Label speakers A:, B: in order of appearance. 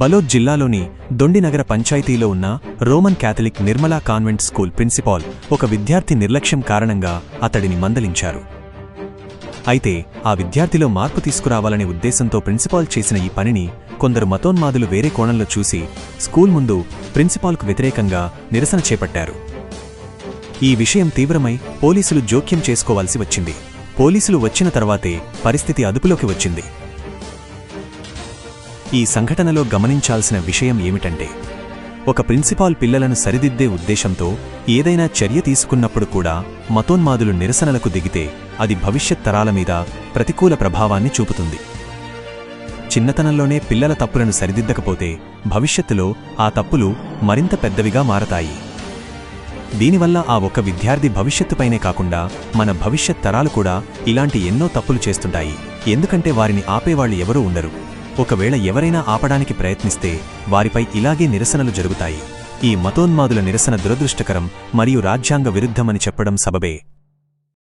A: బలోద్ జిల్లాలోని దొండినగర పంచాయతీలో ఉన్న Roman Catholic Nirmala convent school principal ఒక విద్యార్థి నిర్లక్ష్యం కారణంగా అతడిని మందలించారు. అయితే ఆ విద్యార్థిలో మార్పు తీసుకురావాలనే ఉద్దేశంతో ప్రిన్సిపాల్ చేసిన ఈ పనిని కొందరు మతోన్మాదులు వేరే కోణంలో చూసి స్కూల్ ముందు ప్రిన్సిపాల్కు వ్యతిరేకంగా నిరసన చేపట్టారు. ఈ విషయం తీవ్రమై పోలీసులు జోక్యం చేసుకోవాల్సి వచ్చింది. పోలీసులు వచ్చిన తర్వాతే పరిస్థితి అదుపులోకి వచ్చింది. ఈ సంఘటనలో గమనించాల్సిన విషయం ఏమిటంటే ఒక ప్రిన్సిపాల్ పిల్లలను సరిదిద్దే ఉద్దేశంతో ఏదైనా చర్య తీసుకున్నప్పుడు కూడా మతోన్మాదులు నిరసనలకు దిగితే అది భవిష్యత్ తరాల మీద ప్రతికూల ప్రభావాన్ని చూపుతుంది. చిన్నతనంలోనే పిల్లల తప్పులను సరిదిద్దకపోతే భవిష్యత్తులో ఆ తప్పులు మరింత పెద్దవిగా మారతాయి. దీనివల్ల ఆ ఒక్క విద్యార్థి భవిష్యత్తుపైనే కాకుండా మన భవిష్యత్ తరాలు కూడా ఇలాంటి ఎన్నో తప్పులు చేస్తుంటాయి. ఎందుకంటే వారిని ఆపేవాళ్ళు ఎవరూ ఉండరు. ఒకవేళ ఎవరైనా ఆపడానికి ప్రయత్నిస్తే వారిపై ఇలాగే నిరసనలు జరుగుతాయి. ఈ మతోన్మాదుల నిరసన దురదృష్టకరం మరియు రాజ్యాంగ విరుద్ధమని చెప్పడం సబబే.